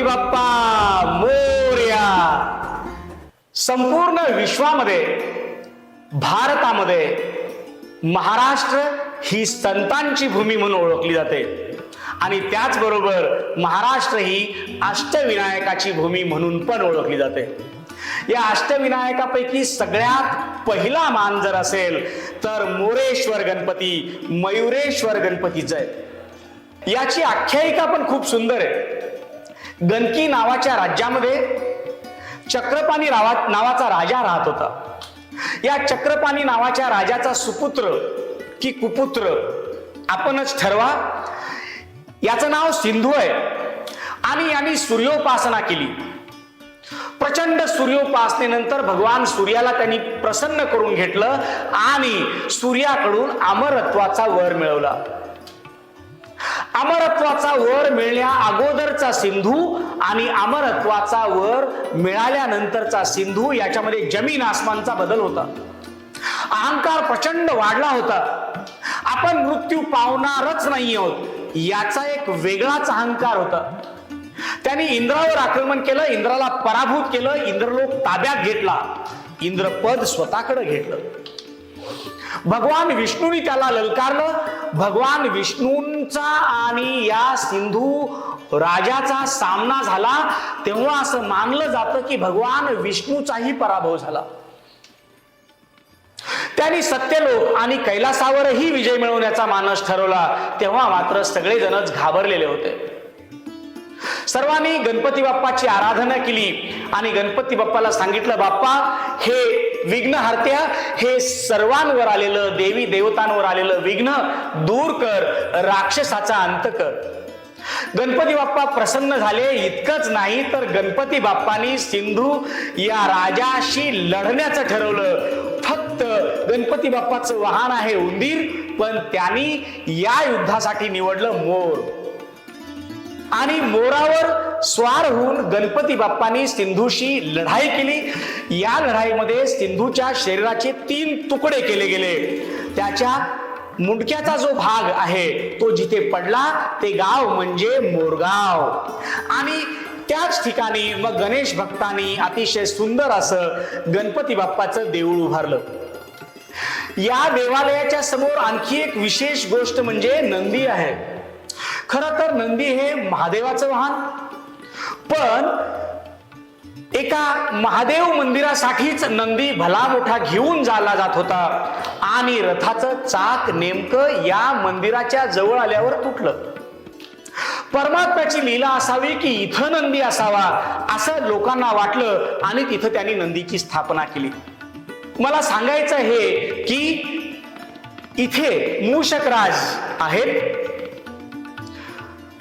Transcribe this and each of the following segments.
गणपती बाप्पा मोर्या. संपूर्ण विश्वामध्ये भारतामध्ये महाराष्ट्र ही संतांची भूमी म्हणून ओळखली जाते. आणि त्याचबरोबर महाराष्ट्र ही अष्टविनायकाची भूमी म्हणून पण ओळखली जाते. या अष्टविनायकापैकी सगळ्यात पहिला मान जर असेल तर मोरेश्वर गणपती मयुरेश्वर गणपतीचं आहे. याची आख्यायिका पण खूप सुंदर आहे. गणकी नावाच्या राज्यामध्ये चक्रपाणी रावा नावाचा राजा राहत होता. या चक्रपाणी नावाच्या राजाचा सुपुत्र की कुपुत्र आपणच ठरवा. याचं नाव सिंधू आहे. आणि यांनी सूर्योपासना केली. प्रचंड सूर्योपासनेनंतर भगवान सूर्याला त्यांनी प्रसन्न करून घेतलं आणि सूर्याकडून अमरत्वाचा वर मिळवला. अमरत्वाचा वर मिळण्या अगोदरचा सिंधू आणि अमरत्वाचा वर मिळाल्यानंतरचा सिंधू याच्यामध्ये जमीन आसमानचा बदल होता. अहंकार प्रचंड वाढला होता. आपण मृत्यू पावणारच नाही आहोत. याचा एक वेगळाच अहंकार होता. त्यांनी इंद्रावर आक्रमण केलं इंद्राला पराभूत केलं इंद्रलोक ताब्यात घेतला. इंद्रपद स्वतःकडे घेतलं. भगवान विष्णूने त्याला ललकारलं. भगवान सिंधूचा आणि या सिंधू राजाचा सामना झाला तेव्हा असं मानलं जातं की भगवान विष्णूचाही पराभव झाला. त्यांनी सत्यलोक आणि कैलासावरही विजय मिळवण्याचा मानस ठरवला तेव्हा मात्र सगळेजणच घाबरलेले होते. सर्वांनी गणपती बाप्पाची आराधना केली आणि गणपती बाप्पाला सांगितलं बाप्पा हे विघ्नहर्त्या हे सर्वांवर आलेलं देवी देवतांवर आलेलं विघ्न दूर कर राक्षसाचा अंत कर. गणपती बाप्पा प्रसन्न झाले इतकंच नाही तर गणपती बाप्पानी सिंधू या राजाशी लढण्याचं ठरवलं. फक्त गणपती बाप्पाचं वाहन आहे उंदीर पण त्यांनी या युद्धासाठी निवडलं मोर. आणि मोरावर स्वार होऊन गणपती बाप्पानी सिंधूशी लढाई केली. या लढाईमध्ये सिंधूच्या शरीराचे तीन तुकडे केले गेले. त्याच्या मुंडक्याचा जो भाग आहे तो जिथे पडला ते गाव म्हणजे मोरगाव. आणि त्याच ठिकाणी मग गणेश भक्तांनी अतिशय सुंदर असं गणपती बाप्पाचं देऊळ उभारलं. या देवालयाच्या समोर आणखी एक विशेष गोष्ट म्हणजे नंदी आहे. खर तर नंदी हे महादेवाचं वाहन पण एका महादेव मंदिरासाठीच नंदी भला मोठा घेऊन जाला जात होता. आणि रथाचं चाक नेमकं या मंदिराच्या जवळ आल्यावर तुटलं. परमात्म्याची लीला असावी की इथं नंदी असावा असं लोकांना वाटलं आणि तिथं त्यांनी नंदीची स्थापना केली. मला सांगायचं हे की इथे मूषकराज आहेत.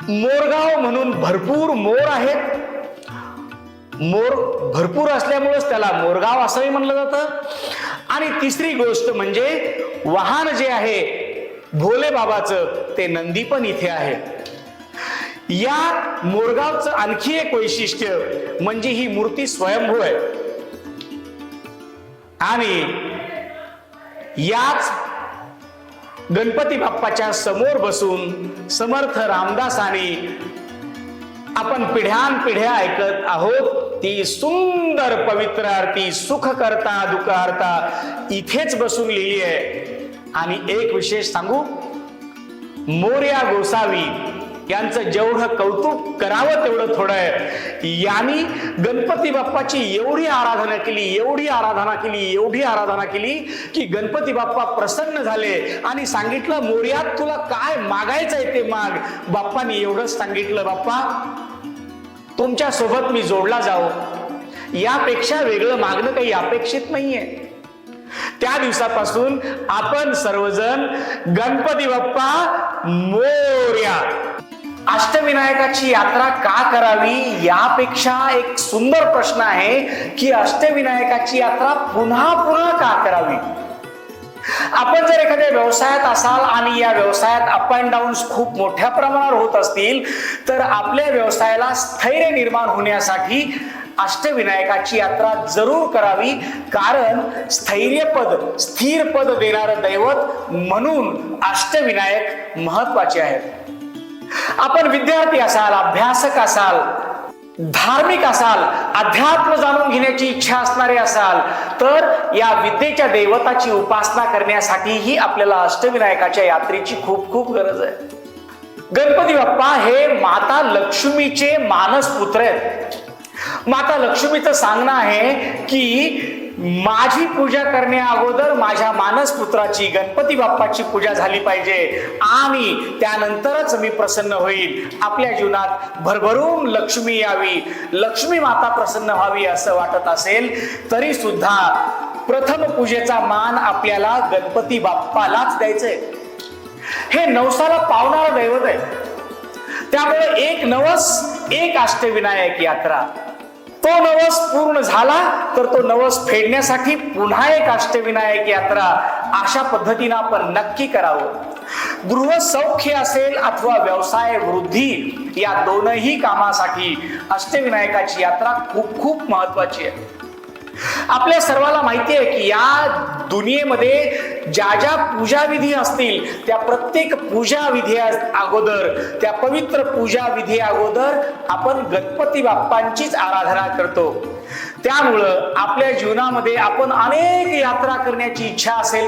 मोरगाव म्हणून भरपूर मोर आहेत. मोर भरपूर असल्यामुळेच त्याला मोरगाव असंही म्हणलं जातं. आणि तिसरी गोष्ट म्हणजे वाहन जे आहे भोले बाबाचं ते नंदी पण इथे आहे. या मोरगावचं आणखी एक वैशिष्ट्य म्हणजे ही मूर्ती स्वयंभू आहे. आणि याच गणपती बाप्पाच्या समोर बसून समर्थ रामदासाने आपण पिढ्यान पिढ्या ऐकत आहोत. ती सुंदर पवित्र आरती सुख करता दुःख हरता इथेच बसून लिहिली आहे. आणि एक विशेष सांगू. मोर्या गोसावी यांचं जेवढं कौतुक करावं तेवढं थोडं आहे. यांनी गणपती बाप्पाची एवढी आराधना केली एवढी आराधना केली एवढी आराधना केली की गणपती बाप्पा प्रसन्न झाले आणि सांगितलं मोर्यात तुला काय मागायचंय ते माग. बाप्पानी एवढंच सांगितलं बाप्पा तुमच्यासोबत मी जोडला जाऊ यापेक्षा वेगळं मागणं काही अपेक्षित नाहीये. त्या दिवसापासून आपण सर्वजण गणपती बाप्पा मोर्या अष्टविनायकाची यात्रा का करावी यापेक्षा एक सुंदर प्रश्न आहे की अष्टविनायकाची यात्रा पुन्हा पुन्हा का करावी? आपण जर एखाद्या व्यवसायात असाल आणि या व्यवसायात अप अँड डाऊन खूप मोठ्या प्रमाणावर होत असतील तर आपल्या व्यवसायाला स्थैर्य निर्माण होण्यासाठी अष्टविनायकाची यात्रा जरूर करावी. कारण स्थैर्यपद स्थिर पद देणारं दैवत म्हणून अष्टविनायक महत्त्वाचे आहेत. आपण विद्यार्थी असाल अभ्यासक असाल धार्मिक असाल अध्यात्म जाणून घेण्याची इच्छा असणारे असाल तर या विद्येच्या देवताची उपासना करण्यासाठीही आपल्याला अष्टविनायकाच्या यात्रेची खूप खूप गरज आहे. गणपती बाप्पा हे माता लक्ष्मीचे मानस पुत्र आहेत. माता लक्ष्मीचं सांगणं आहे की माझी पूजा करण्या अगोदर माझ्या मानस पुत्राची गणपती बाप्पाची पूजा झाली पाहिजे. आणि त्यानंतरच मी प्रसन्न होईल आपल्या जीवनात भरभरून लक्ष्मी यावी. लक्ष्मी माता प्रसन्न व्हावी असं वाटत असेल तरी सुद्धा प्रथम पूजेचा मान आपल्याला गणपती बाप्पालाच द्यायचंय. हे नवसाला पावणारं दैवत आहे. त्यामुळे एक नवस एक अष्टविनायक यात्रा. तो नवस पूर्ण झाला तर तो नवस फेडण्यासाठी पुन्हा एक अष्टविनायक यात्रा अशा पद्धतीनं आपण नक्की करावं. गृह सौख्य असेल अथवा व्यवसाय वृद्धी या दोनही कामासाठी अष्टविनायकाची यात्रा खूप खूप महत्वाची आहे. आपल्या सर्वाला माहिती आहे की या दुनियेमध्ये ज्या ज्या पूजाविधी असतील त्या प्रत्येक पूजाविधी अगोदर त्या पवित्र पूजाविधी अगोदर आपण गणपती बाप्पांचीच आराधना करतो. त्यामुळं आपल्या जीवनामध्ये आपण अनेक यात्रा करण्याची इच्छा असेल.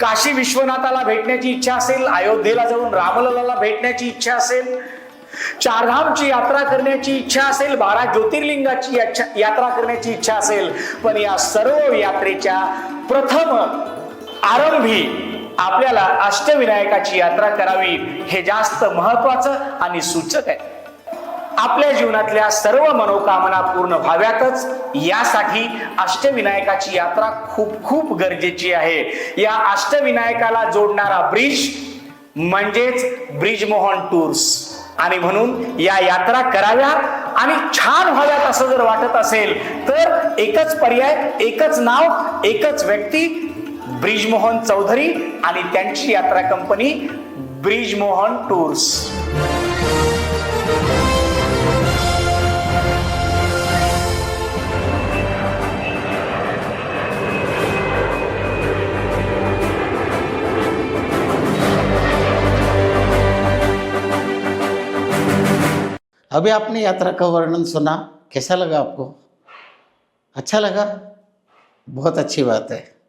काशी विश्वनाथाला भेटण्याची इच्छा असेल अयोध्येला जाऊन रामललाला भेटण्याची इच्छा असेल चारधामची यात्रा करण्याची इच्छा असेल बारा ज्योतिर्लिंगाची यात्रा करण्याची इच्छा असेल पण या सर्व यात्रेच्या प्रथम आरंभी आपल्याला अष्टविनायकाची यात्रा करावी हे जास्त महत्वाचं आणि सूचक आहे. आपल्या जीवनातल्या सर्व मनोकामना पूर्ण व्हाव्यातच. यासाठी अष्टविनायकाची यात्रा खूप खूप गरजेची आहे. या अष्टविनायकाला जोडणारा ब्रिज म्हणजेच ब्रिजमोहन टूर्स. आणि म्हणून या यात्रा कराव्या आणि छान व्हाव्यात असं जर वाटत असेल तर एकच पर्याय एकच नाव एकच व्यक्ती ब्रिजमोहन चौधरी आणि त्यांची यात्रा कंपनी ब्रिजमोहन टूर्स. अभी आपने यात्रा का वर्णन सुना? कैसा लगा आपको? अच्छा लगा? बहुत अच्छी बात है।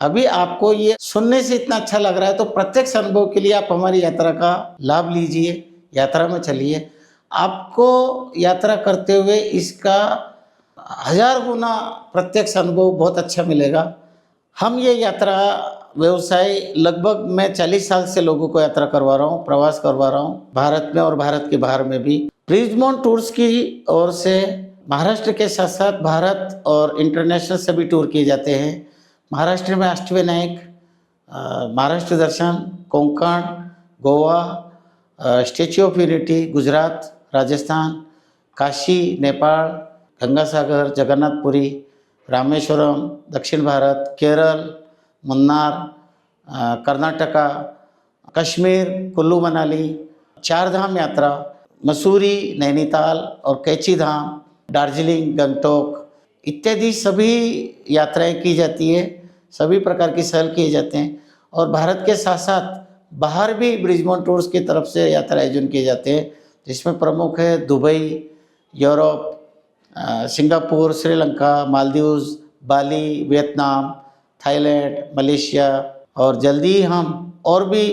अभी आपको ये सुनने से इतना अच्छा लग रहा है तो प्रत्यक्ष अनुभव के लिए आप हमारी यात्रा का लाभ लीजिए, यात्रा में चलिए। आपको यात्रा करते हुए इसका हज़ार गुना प्रत्यक्ष अनुभव बहुत अच्छा मिलेगा। हम ये यात्रा व्यवसाय लगभग मैं चालीस साल से लोगों को यात्रा करवा रहा हूँ, प्रवास करवा रहा हूँ, भारत में और भारत के बाहर में भी। ब्रिजमोन टूर्स की ओर से महाराष्ट्र के साथ साथ भारत और इंटरनेशनल सभी टूर किए जाते हैं। महाराष्ट्र में अष्टविनायक महाराष्ट्र दर्शन, Konkan, Goa statue of unity, Gujarat, Rajasthan, Kashi, Nepal, Gangasagar, Jagannathpuri, Rameshwaram, दक्षिण भारत, केरल, मुन्नार कर्नाटका, कश्मीर, कुल्लू मनाली चार धाम यात्रा, मसूरी, नैनीताल और कैची धाम दार्जिलिंग, गंगटोक, इत्यादि सभी यात्राएँ की जाती है। सभी प्रकार की सहल किए जाते हैं। और भारत के साथ साथ बाहर भी ब्रिजमोन टूर्स की तरफ़ से यात्रा आयोजन किए जाते हैं, जिसमें प्रमुख है Dubai, Europe Singapore, Sri Lanka, Maldives, Bali, Vietnam, Thailand, Malaysia और जल्दी ही हम और भी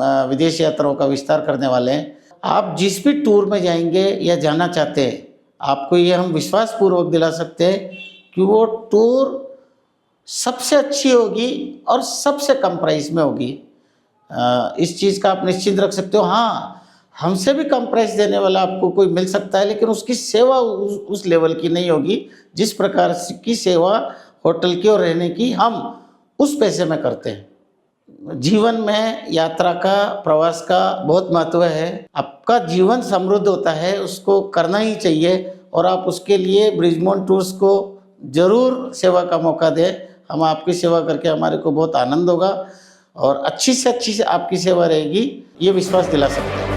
विदेश यात्राओं का विस्तार करने वाले हैं। आप जिस भी टूर में जाएँगे या जाना चाहते हैं, आपको ये हम विश्वासपूर्वक दिला सकते हैं कि वो टूर सबसे अच्छी होगी और सबसे कम प्राइस में होगी। इस चीज़ का आप निश्चित रख सकते हो। हाँ हमसे भी कम प्राइस देने वाला आपको कोई मिल सकता है लेकिन उसकी सेवा उस, उस लेवल की नहीं होगी जिस प्रकार की सेवा होटल की और रहने की हम उस पैसे में करते हैं। जीवन में यात्रा का प्रवास का बहुत महत्व है। आपका जीवन समृद्ध होता है उसको करना ही चाहिए और आप उसके लिए ब्रिजमोन टूर्स को ज़रूर सेवा का मौका दें। हम आपकी सेवा करके हमारे को बहुत आनंद होगा और अच्छी से अच्छी से आपकी सेवा रहेगी ये विश्वास दिला सकते हैं।